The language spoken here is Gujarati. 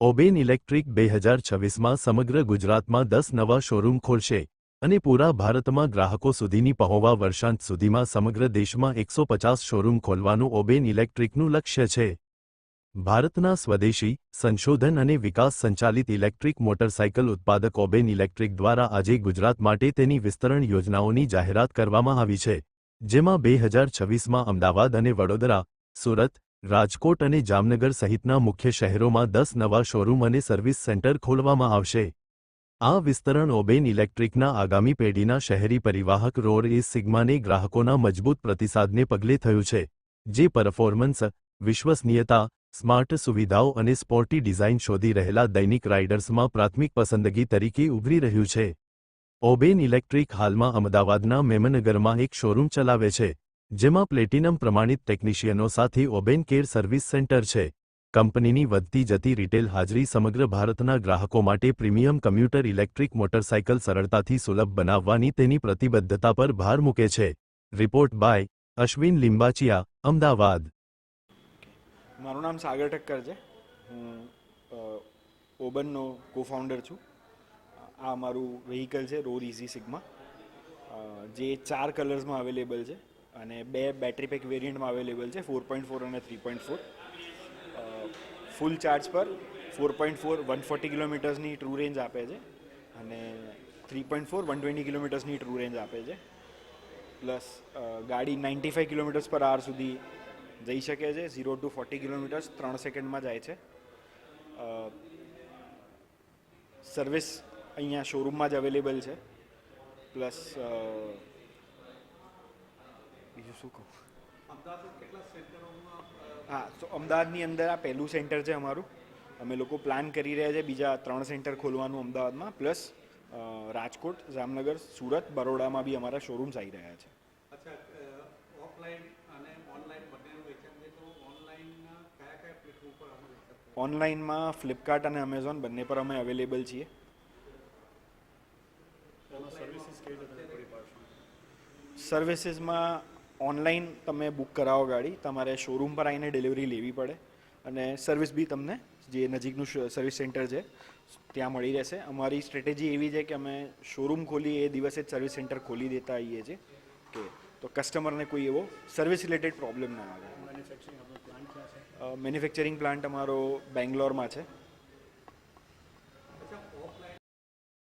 ઓબેન ઇલેક્ટ્રિક બે હજાર છવ્વીસમાં સમગ્ર ગુજરાતમાં દસ નવા શોરૂમ ખોલશે અને પૂરા ભારતમાં ગ્રાહકો સુધીની પહોવા વર્ષાંત સુધીમાં સમગ્ર દેશમાં એકસો પચાસ શોરૂમ ખોલવાનું ઓબેન ઇલેક્ટ્રિકનું લક્ષ્ય છે. ભારતના સ્વદેશી, સંશોધન અને વિકાસ સંચાલિત ઇલેક્ટ્રિક મોટરસાયકલ ઉત્પાદક ઓબેન ઇલેક્ટ્રિક દ્વારા આજે ગુજરાત માટે તેની વિસ્તરણ યોજનાઓની જાહેરાત કરવામાં આવી છે, જેમાં બે હજાર છવ્વીસમાં અમદાવાદ અને વડોદરા, સુરત રાજકોટ અને જામનગર સહિતના મુખ્ય શહેરોમાં દસ નવા શોરૂમ અને સર્વિસ સેન્ટર ખોલવામાં આવશે. આ વિસ્તરણ ઓબેન ઇલેક્ટ્રિકના આગામી પેઢીના શહેરી પરિવાહક રોડ એ સિગ્માને ગ્રાહકોના મજબૂત પ્રતિસાદને પગલે થયું છે, જે પરફોર્મન્સ, વિશ્વસનીયતા, સ્માર્ટ સુવિધાઓ અને સ્પોર્ટી ડિઝાઇન શોધી રહેલા દૈનિક રાઇડર્સમાં પ્રાથમિક પસંદગી તરીકે ઉભરી રહ્યું છે. ઓબેન ઇલેક્ટ્રિક હાલમાં અમદાવાદના મેમનગરમાં એક શોરૂમ ચલાવે છે. જેમાં પ્લેટિનમ પ્રમાણિત ટેકનિશિયનો સાથે ઓબેન કેર સર્વિસ સેન્ટર છે. કંપનીની વધતી જતી રિટેલ હાજરી સમગ્ર ભારતના ગ્રાહકો માટે પ્રીમિયમ કમ્યુટર ઇલેક્ટ્રિક મોટરસાયકલ સરળતાથી સુલભ બનાવવાની તેની પ્રતિબદ્ધતા પર ભાર મૂકે છે. Report by Ashwin Limbachiya, Ahmedabad. મારું નામ સાગર ઠક્કર છે. હું ઓબનનો કો ફાઉન્ડર છું. આ મારું વેહિકલ છે રોર ઇઝી સિગ્મા જે ચાર કલર્સમાં અવેલેબલ છે. અને બે બેટરી પેક વેરિયન્ટમાં અવેલેબલ છે ફોર પોઈન્ટ ફોર અને three point four full charge પર four point four one forty કિલોમીટર્સની true range આપે છે અને three point four one twenty કિલોમીટર્સની true range આપે છે. પ્લસ ગાડી ninety five kilometres per hour સુધી જઈ શકે છે ઝીરો ટુ ફોર્ટી કિલોમીટર્સ ત્રણ સેકન્ડમાં જાય છે. સર્વિસ અહીંયા શોરૂમમાં જ અવેલેબલ છે. પ્લસ બીજું શું કહું હા તો અમદાવાદની અંદર આ પહેલું સેન્ટર છે અમારું. અમે લોકો પ્લાન કરી રહ્યા છે બીજા ત્રણ સેન્ટર ખોલવાનું અમદાવાદમાં પ્લસ રાજકોટ જામનગર સુરત બરોડામાં બી અમારા શોરૂમ્સ આવી રહ્યા છે. અચ્છા ઓફલાઈન અને ઓનલાઈન બંનેનું વેચાણ છે. તો ઓનલાઈનના કયા કયા પ્લેટફોર્મ પર અમે વેચાણ કરીએ? ઓનલાઈનમાં ફ્લિપકાર્ટ અને અમેઝોન બંને પર અમે અવેલેબલ છીએ. સર્વિસીસમાં ઓનલાઈન તમે બુક કરાવો ગાડી તમારે શોરૂમ પર આવીને ડિલિવરી લેવી પડે અને સર્વિસ બી તમને જે નજીકનું સર્વિસ સેન્ટર છે ત્યાં મળી રહેશે. અમારી સ્ટ્રેટેજી એવી છે કે અમે શોરૂમ ખોલી એ દિવસે જ સર્વિસ સેન્ટર ખોલી દેતા આવીએ છીએ. કે તો કસ્ટમરને કોઈ એવો સર્વિસ રિલેટેડ પ્રોબ્લેમ ના આવે મેન્યુફેક્ચરિંગ પ્લાન્ટ અમારો બેંગ્લોરમાં છે.